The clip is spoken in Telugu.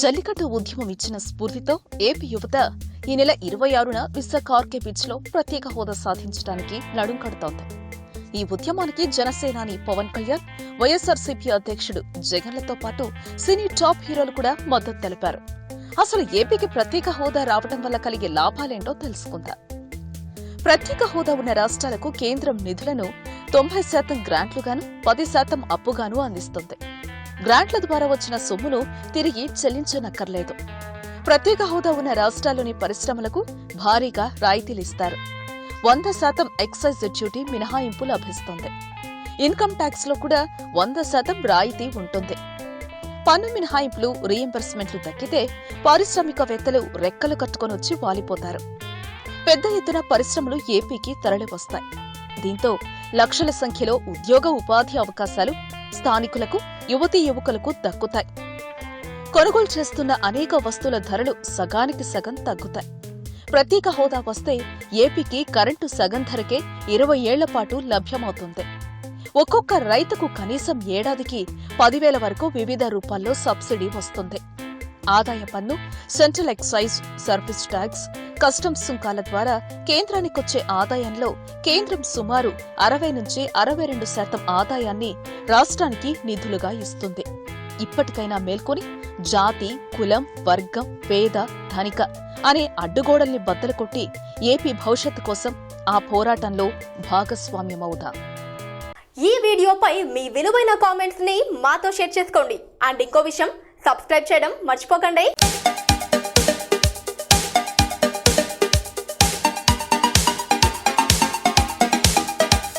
జల్లికట్టు ఉద్యమం ఇచ్చిన స్ఫూర్తితో ఏపీ యువత ఈ నెల ఇరవై ఆరున విశాఖ ఆర్కే బీచ్లో ప్రత్యేక హోదా సాధించడానికి నడుం కడుతోంది. ఈ ఉద్యమానికి జనసేనాని పవన్ కళ్యాణ్ వైఎస్ఆర్సీపీ అధ్యక్షుడు జగన్లతో పాటు సినీ టాప్ హీరోలు కూడా మద్దతు తెలిపారు. అసలు ఏపీకి ప్రత్యేక హోదా రావడం వల్ల కలిగే లాభాలేంటో తెలుసుకుందాం. ప్రత్యేక హోదా ఉన్న రాష్ట్రాలకు కేంద్రం నిధులను తొంభై శాతం గ్రాంట్లుగాను పది శాతం అప్పుగాను అందిస్తుంది. గ్రాంట్ల ద్వారా వచ్చిన సొమ్మును తిరిగి చెల్లించనక్కర్లేదు. ప్రత్యేక హోదా ఉన్న రాష్ట్రాల్లోని పరిశ్రమలకు భారీగా రాయితీలిస్తారు. వంద శాతం ఎక్సైజ్ డ్యూటీ మినహాయింపు లభిస్తుంది. ఇన్కమ్ ట్యాక్స్లో కూడా వంద శాతం రాయితీ ఉంటుంది. పన్ను మినహాయింపులు రీఎంబర్స్మెంట్లు దక్కితే పారిశ్రామికవేత్తలు రెక్కలు కట్టుకొని వచ్చి వాలిపోతారు. పెద్ద ఎత్తున పరిశ్రమలు ఏపీకి తరలివస్తాయి. దీంతో లక్షల సంఖ్యలో ఉద్యోగ ఉపాధి అవకాశాలు స్థానికులకు యువతీ యువకులకు దక్కుతాయి. కొనుగోలు చేస్తున్న అనేక వస్తువుల ధరలు సగానికి సగం తగ్గుతాయి. ప్రత్యేక హోదా వస్తే ఏపీకి కరెంటు సగం ధరకే ఇరవై ఏళ్ళ పాటు లభ్యమవుతుంది. ఒక్కొక్క రైతుకు కనీసం ఏడాదికి పదివేల వరకు వివిధ రూపాల్లో సబ్సిడీ వస్తుంది. ఆదాయ పన్ను central excise service tax customs సుంకాల ద్వారా కేంద్రానికొచ్చే ఆదాయంలో కేంద్రం సుమారు అరవై నుంచి అరవై రెండు శాతం ఆదాయాన్ని రాష్ట్రానికి నిధులుగా ఇస్తుంది. ఇప్పటికైనా మేల్కొని జాతి కులం వర్గం పేద ధనిక అనే అడ్డుగోడల్ని బద్దలు కొట్టి ఏపీ భవిష్యత్తు కోసం ఆ పోరాటంలో భాగస్వామ్యమవుదాం ఈ వీడియోపై మీ విలువైన కామెంట్స్ని మాతో షేర్ చేసుకోండి. అండ్ ఇంకో విషయం సబ్స్క్రైబ్ చేయడం మర్చిపోకండి.